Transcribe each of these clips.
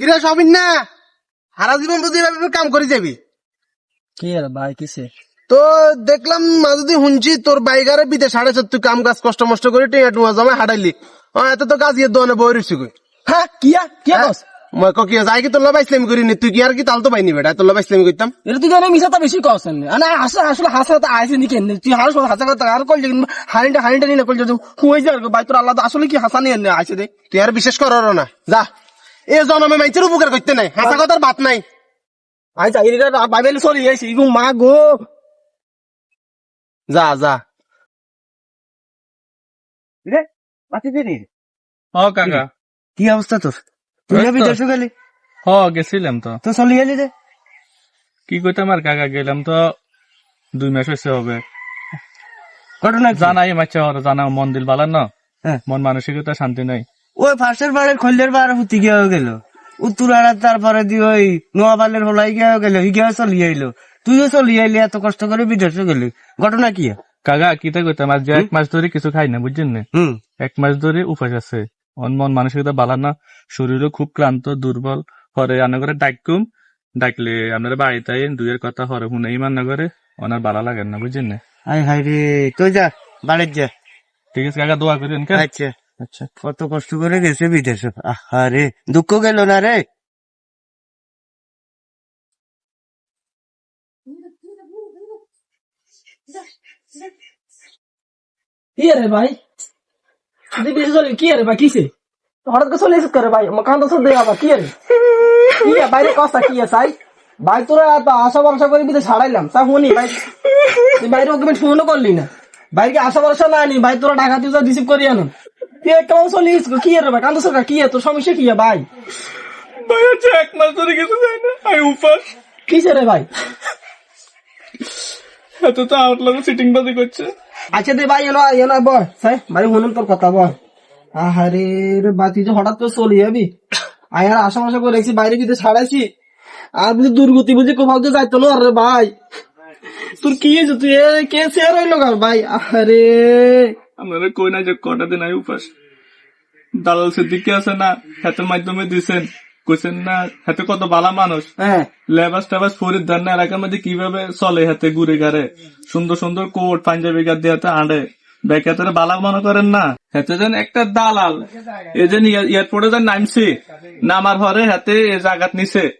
কিরে সবিন না? সারা জীবন বুঝি এভাবে কাম করে যাবি। কি আর ভাই কিসে? তো দেখলাম শুনছি তোর বাইকারে বিদেশ হাড়েছ তুই কাম কাজ কষ্ট মষ্ট করে টুয়া জমা এত তো কাজ ইয়ে বই কই। হ্যাঁ কিয়া? কিয়া হ্যাঁ? কস? মই কি যাই কি তোর লবা ইসলামি করিনি তুই কি আর কি তাল তো পাইনি বেটা তোর লবা ইসলামি করতাম এটা তুই জানি মিশাটা বেশি কস না আসলে আসলে হাসা তো আইছে নি কেন? তুই হাস হাসা কথা আর কল হারিটা হারিটা নিয়ে কল যা ভাই তোর আল্লাহ আসলে কি হাসা নিয়ে আইছে দে। তুই আর বিশ্বাস কর না। যা। এ জনমে মাইচের উপকার করতে নাই হাসা কথার বাত নাই। আই চাকরি বাইবেল চলি আইছি ইগু মা গো। যা যা। রে। দিনি কাকা। কি অবস্থা তোর? তুই এই তো। বিদেশে গেলি? হ গেছিলাম তো। তো চলি গেলি রে কি কইতাম আর কাকা গেলাম তো দুই মাস হয়েছে হবে। ঘটনা? জানাই ওরা জানা মন দিল বালান না? হ্যাঁ। মন মানসিকতা শান্তি নাই। ওই ফার্স্টের বারের খল্লের বার হুতি গিয়ে গেল। উত্তর উত্তরাড়ার তারপরে দিয়ে ওই নোয়াবালের হলাই গিয়ে গেল হিগিয়া চলি আইলো। তুইও চলি আইলি এত কষ্ট করে বিদেশে গেলি। ঘটনা কি? কাকা কিতা কইতাম আজ এক মাস ধরে কিছু খাই না বুঝছেন না? এক মাস ধরে উপাস আছে। মন মানসিকতা বালান না শরীরও খুব ক্লান্ত দুর্বল। হরে রান্না করে ডাকুম ডাকলে আপনারা বাড়িতে দুইয়ের কথা হরে শুনে ইমান না করে ওনার বালা লাগেন না বুঝছেন না? আই হাই রে তুই যা বাড়ির যা। ঠিক আছে কাকা দোয়া করেন আচ্ছা। আচ্ছা কত কষ্ট করে গেছে বিদেশে। আরে দুঃখ গেল না রে? কি ভাই? কি ভাই কিসে করে ভাই? মাকান তো কি বাইরে কি আছে ভাই তোরা আশা ভরসা করে তা শুনি ভাই ওকে ফোনও করলি না। বাইরে আশা ভরসা না নি, ভাই, তোরা টাকা তুই রিসিভ করি আনো। তুই কেমন চলিস কি রে ভাই? কি তোর সমস্যা কি ভাই? ভাই হচ্ছে এক মাস ধরে কিছু খাই না। আমি উপাস কিসে রে ভাই? এত তো সিটিং বাজি করছে। আচ্ছা দে ভাই এলো এলো বয় সাই ভাই শুনুন তোর কথা বল। আহারে রে বাতি যে হঠাৎ করে চলে যাবি? আয়ার আশা মাশা করে রেখেছি বাইরে কিন্তু ছাড়াইছি আর বুঝি দুর্গতি বুঝি কোথাও তো যাইতো না রে ভাই। তোর কি হয়েছে? তুই কে শেয়ার হইল ভাই? আরে আপনারা কই না যে কটা দিন আই উপাস দালাল সিদ্দিকি আছে না হাতের মাধ্যমে দিছেন। কইছেন না হাতে কত ভালো মানুষ। হ্যাঁ। লেবাস টেবাস ফরিদ না এলাকার মধ্যে কীভাবে চলে হাতে ঘুরে ঘাড়ে? সুন্দর সুন্দর কোট পাঞ্জাবি গাদ দিয়ে হাতে আঁড়ে। ব্যাগ বালা মনে করেন না? হাতে যেন একটা দালাল। এ যেন এয়ারপোর্টে যেন নামছি নামার হরে হাতে এ জাগাত নিছে।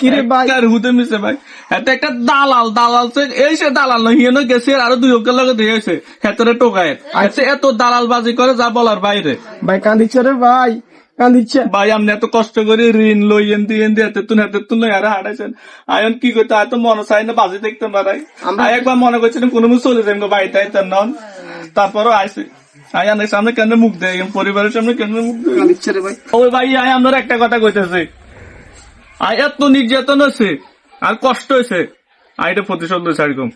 কি রে ভাই? আর হুতে মিশে ভাই। হাতে একটা দালাল দালাল সে এই সে দালাল না হিয়েনো গেছে আরও দুই লগে দিয়েছে হেতরে টোকায় হাতে এত দালাল বাজি করে যা বলার বাইরে। ভাই রে ভাই ভাই আপনি এত কষ্ট করে ঋণ লইয়েন দিয়েন দিয়ে হাতে তুন হাতে তুন আরে হারাইছেন আয়ন কি করতে এত মনে চাই না বাজি দেখতে পারাই আয় একবার মনে করছিলাম কোনো মুখ চলে যাই বাড়িতে আইতেন নন। তারপরও আইসে আয় সামনে কেন মুখ দেয়? পরিবারের সামনে কেন মুখ দেয়? ভাই। ওই ভাই আয় আপনার একটা কথা কইতেছে। আয় এত নির্যাতন হয়েছে, আর কষ্ট হয়েছে। আর আইটা প্রতিশোধ হয়েছে এরকম।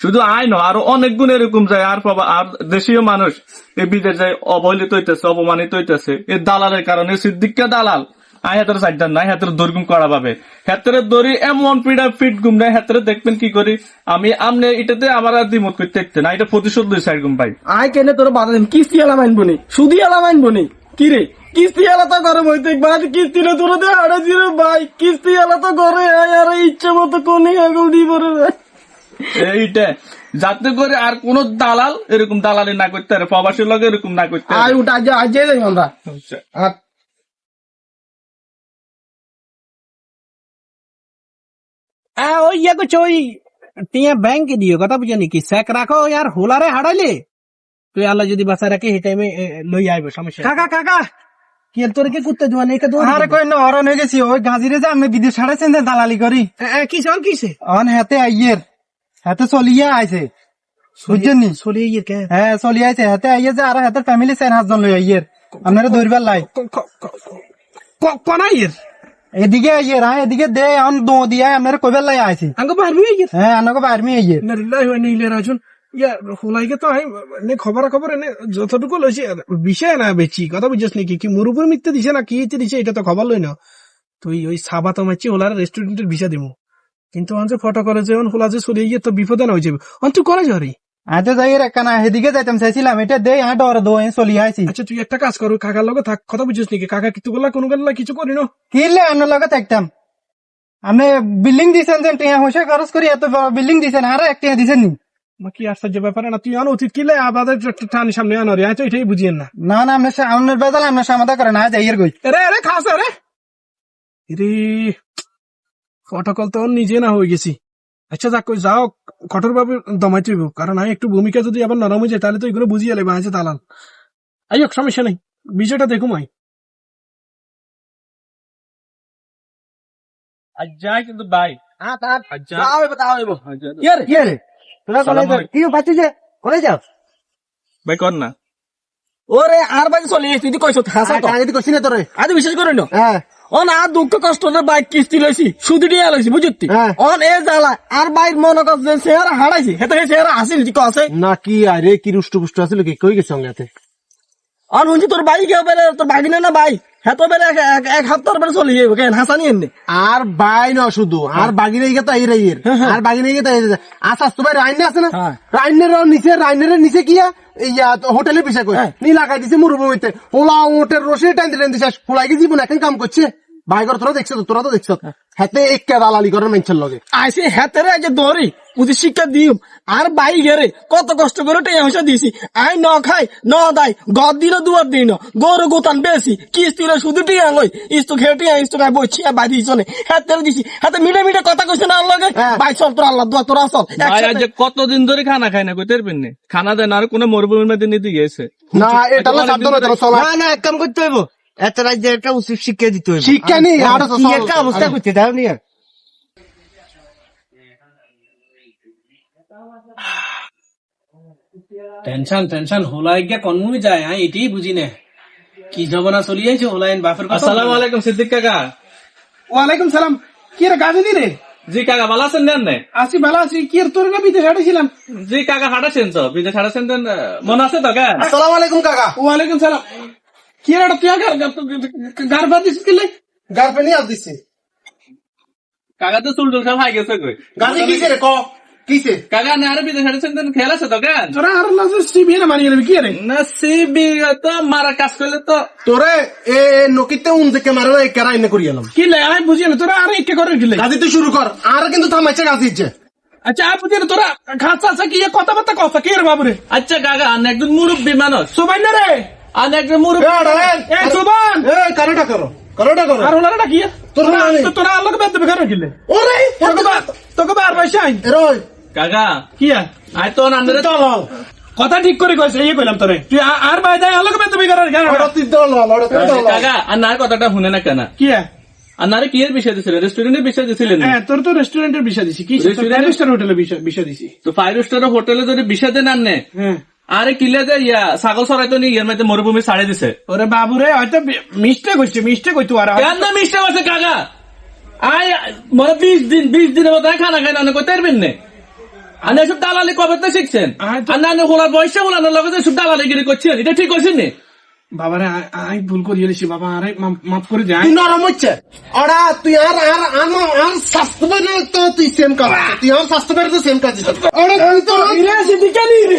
শুধু আয় নয়, আরও অনেক গুণ এরকম যায়। আর পাবা আর দেশীয় মানুষ এই বিদেশ যায়, অবহেলিত হইতেছে, অপমানিত হইতেছে। এই দালালের কারণে সিদ্দিককে দালাল। আয় হাতের সাইডার নাই হাতের দৈর্ঘ্য করা পাবে হাতের দড়ি এমন পিড়া ফিট গুম নাই হাতের দেখবেন কি করি? আমি আমনে এটাতে আমার আর দ্বিমত করতে দেখতে না এটা প্রতিশোধ হয়েছে এরকম ভাই। আয় কেনে তোর বাধা দিন কিস্তি এলা মানবো নি সুদি এলা মানবো নি কি রে? কিস্তি তো গরম হইতে বাদ কিস্তি না তোর দিয়ে হাড়ে দিল ভাই। কিস্তি ঘরে আয় আর ইচ্ছে মতো কোনে আগুল দিব রে। এইটা যাতে করে আর কোন দালাল এরকম দালালি না করতে পারে প্রবাসীর লগে এরকম না করতে আয় পারে। উঠা আজ আজ যাই আমরা। আর ওই ইয়ে করছ ওই টিয়া ব্যাংক দিও কথা বুঝে নাকি স্যাক রাখো আর হোলারে হারাইলে? তুই আল্লাহ যদি বাসা রাখে সেই টাইমে লই আইব সমস্যা কাকা কাকা! কি আর তোর কে কুত্তে জোয়ান? একে দোয়া আরে কই না হরণ হয়ে গেছি ওই গাজিরে যে আমি বিদেশ ছাড়াইছেন যে দালালি করি। কিসে অন কিসে অন হাতে আইয়ের হাতে চলিয়ে আইছে। বুঝছেন নি? চলিয়ে ইয়ে কে? হ্যাঁ চলিয়ে আইছে হাতে আইয়ে যে আর হাতে ফ্যামিলি চার হাতজন লই আইয়ের। আপনারা ধরবার লাই। কোনা ইয়ের এদিকে আইয়ের হ্যাঁ এদিকে দে অন দো দিয়া আপনারা কইবার লাই আইছে। আঙ্গ হয়ে গেছে হ্যাঁ আনাকে বাইরমি আইয়ের। ইন্না লিল্লাহি ইয়া হোলাইকে তো আমি এনে খবর খবর এনে যতটুকু লইছি বিষয় না বেচি কথা বুঝছিস নাকি? কি মুরুপুর মিথ্যে দিছে না কি ইচ্ছে দিছে এটা তো খবর লই না তুই ওই সাবা তো মারছি হোলার রেস্টুরেন্টের ভিসা দিমু। কিন্তু যে ফটো করে যে হোলা যে চলে গিয়ে তো বিপদে না হয়ে যাবে অন তুই করে আজ যাই একখানা সেদিকে যাইতাম চাইছিলাম। এটা দে আট ডর দো চলি আইছি আচ্ছা তুই একটা কাজ কর কাকার লগে থাক কথা বুঝছিস নাকি? কাকা কিছু গলা কোনো গলা কিছু করি না। কিনলে আপনার লগে থাকতাম আপনি বিল্ডিং দিছেন যে টিয়া হইসা খরচ করি এত বিল্ডিং দিছেন আর এক টিয়া দিছেন নি? কি আশ্চর্য ব্যাপার? না তুই আনো অতীত কিলে আবাদের টানি সামনে আনো রে তো এটাই বুঝিয়েন না। না না আপনার সা- আপনার বেদাল আপনার সমাধা করেন আজ আইয়ের গই। রে রে খাস রে রে ফটোকল তো নিজে না হয়ে গেছি। আচ্ছা যাক কই যাও কঠোর দমাই তুইব কারণ আমি একটু ভূমিকা যদি আবার নরম হয়ে যায় তাহলে তো এগুলো বুঝিয়ে লেবে আছে দালাল। আই হোক সমস্যা নেই বিষয়টা দেখুম আই। আজ যাই কিন্তু ভাই আজ যা আজ যা। কি রে? কি রে? তোরা কি যে কলেজ যাও? ভাই কর না। ওরে আর বাজে চলে তুই কইছ হাসা তো। আগে করছি না তোরে। আজ বিশেষ করে না? হ্যাঁ। অন আর দুঃখ কষ্ট বাইক কিস্তি লইছি সুদি দিয়ে লইছি বুঝতি হ্যাঁ। অন এ জ্বালা আর বাইক মনে কর যে চেহারা হারাইছি হেতে হে চেহারা আসিল কি কছে না কি আরে কি রুষ্ট পুষ্ট আছিল কি কই গেছে সঙ্গে অন হুঁজি তোর বাইক তোর না বাই এনে আর বাই না শুধু আর তো এই রাইয়ের। আর বাগিনে গিয়ে তো এই আসাস তো ভাই রাইনে আছে না? হ্যাঁ। রাইনের নিচে রাইনের নিচে কিয়া ইয়া হোটেলে পিছা কই? হ্যাঁ। নি লাগাই দিছে মরুভূমিতে। পোলা ওটের রসে টাইম টাইম দিছে পোলাই জীবন এখন কাম করছে? বাইগর তোরা দেখছ তো তোরা তো দেখছ। হাতে এক দালালি করে মেনছেন লগে। আইসি হেতেরে যে দৌড়ি। উদি শিক্ষা দিম আর বাই গেরে কত কষ্ট করে টেয়া হইসা দিছি আই ন খাই ন দাই গদ দিল দুয়ার দিন গরু গোতান বেশি কিস্তিরা শুধু টিয়া লই। ইস্তু খেয়ে টিয়া ইস্তু খাই বইছি আর বাড়ি চলে। হেতেরে দিছি হাতে মিটে মিটে কথা কইছে না আর লগে হ্যাঁ। বাই চল তোর আল্লাহ দোয়া তোরা ভাই যে কতদিন ধরে খানা খাই না কইতে পারবেন না? খানা দেন আর কোনো মরুভূমির মধ্যে নিতে গেছে। না এটা না শব্দ না তোরা না না এক কাম করতে হইব। এত রাজ্যে একটা উচিত শিক্ষা দিতে হইব। শিক্ষা নেই, আরও কি অবস্থা করছে দাও নি আর টেনশন টেনশন হোলাই গিয়া কনমুই যায় হ্যাঁ এটাই বুঝি না। কি জমানা চলি যাইছে হোলাইন বাপের কথা? আসসালামু আলাইকুম সিদ্দিক কাকা। ওয়ালাইকুম সালাম। কি রে গাজে দি রে? জি কাকা ভালো আছেন নেন না? আসি ভালো আছি। কি তোর না বিদেশ হাঁটেছিলাম? জি কাকা হাঁটাছেন তো। বিদেশ হাঁটাছেন দেন মনে আছে তো কেন আসসালামু আলাইকুম কাকা। ওয়ালাইকুম সালাম। কি রে তুই গার গার বাদ দিস কিলে গার্লফ্রেন্ড আজ দিছে। কাকা তো চুল টুল সব হাই গেছে কই? গাজি কিছে রে ক? কিছে কাকা না আরে বিদেশ হাঁটাছেন দেন খেয়াল আছে তো কেন তোরা আর না সিবি না মানিয়ে নেবি কি রে? না সিবি তো মারা কাজ করলে তো। তোরে এ নকিতে উন থেকে মারে না কেরা এনে করি এলাম। কি লে আমি বুঝি না তোরা আর একে করে কিলে গাজি তুই শুরু কর আর কিন্তু থামাইছে গাজি ইচ্ছে আচ্ছা আমি বুঝি না তোরা খাচ্ছা আছে কি কথাবার্তা কথা কি রে বাবুরে? আচ্ছা কাকা আন একজন মুরব্বী মানুষ। সুবাই না রে? আন একজন মুরব্বী এ সুবান এ কারোটা করো কারোটা করো। আর ওনারা কি তোর তোরা? তোরা আল্লাহকে বেদ দেবে কেন ওরে তোকে বা- তোকে বার পয়সা আইন এরই কাকা কি আর? আয় তো আন্দারে দল কথা ঠিক করে কইছে ইয়ে কইলাম তোরে। তুই আর বাই দাই আল্লাহকে বেদ দেবে কেন ওটা তুই দল ওটা তুই দল কাকা আর কথাটা শুনে না কেন? কি আর? নারে কি এর বিষয় দিছিলেন রেস্টুরেন্টের বিষয় দিছিলেন না? হ্যাঁ তোর তো রেস্টুরেন্টের বিষয় দিছি। কি ফাইভ স্টার হোটেলের বিষয় বিষয় দিছি। তো ফাইভ স্টার হোটেলে যদি বিষয় দেন আনে হ্যাঁ। আরে কিলে যে ইয়া ছাগল সরাই তো নি ইয়ার মধ্যে মরুভূমি ছাড়ে দিছে। ওরে বাবুরে হয়তো মিস্টেক হচ্ছে মিস্টেক হইতো আর কেন না মিষ্টি আছে কাকা? আয় মানে বিশ দিন বিশ দিনের মতো খানা খাই না করতে পারবেন না? আর এসব দালালি কবে তো শিখছেন? আয় তো- আর না হোলার বয়সে হোলানোর লগে যে সব দালালি গিরি করছেন এটা ঠিক করছেন নি বাবারে আ- আমি ভুল করিয়ে দিছি বাবা আরে মাফ- করে দে তুই নরম হচ্ছে। ওরা তুই আর আর আর আর স্বাস্থ্য বেড়ে তো তুই সেম কাজ তুই আর স্বাস্থ্য তো সেম কাজ ওরা তুই তো ইরে সিদ্দিকা নি রে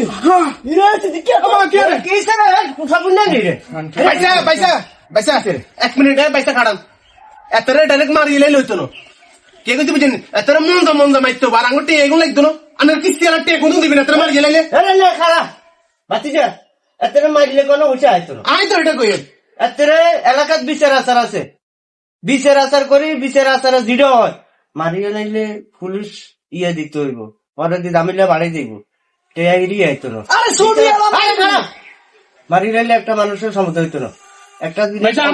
ইরে? সিদ্দিকা বাবা কে রে কি সে কথা বুঝনা নি রে? পয়সা পয়সা পয়সা এক মিনিট এ পয়সা খাড়ান। এতরে ডাইরেক্ট মারি না কে কিন্তু বুঝেন এতরে মন দা মন দা মাইতো বার আঙ্গুটি এগুলো লাগতো না আনার কিস্তি আর টেক কোনো দিবি না এতরে মারি এলাইলে আরে না খালা। বাতিজা এত মাইলে কোনো উঠে আইতো না আই তো এটা কই এতরে এলাকাত বিচার আচার আছে। বিচার আচার করি বিচার আচার জিরো হয়। মারিয়ে লাইলে পুলিশ ইয়ে দিতে হইব। পরে দি দামিলে বাড়াই দিব। টেয়া ইরি আইতো না আরে সুদি মারি লাইলে একটা মানুষের সমতা হইতো না। একটা খারাপ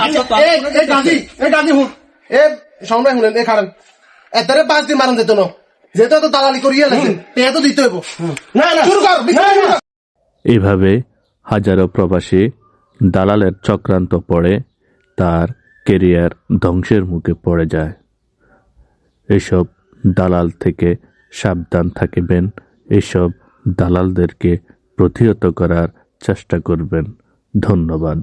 আচ্ছা এতরে পাঁচ দিন মারন দিত না। যেহেতু তো দালালি করিয়া লাগছে তো দিতে হইব। না। শুরু কর। এভাবে হাজারো প্রবাসী দালালের চক্রান্ত পড়ে তার কেরিয়ার ধ্বংসের মুখে পড়ে যায়। এসব দালাল থেকে সাবধান থাকিবেন। এসব দালালদেরকে প্রতিহত করার চেষ্টা করবেন। ধন্যবাদ।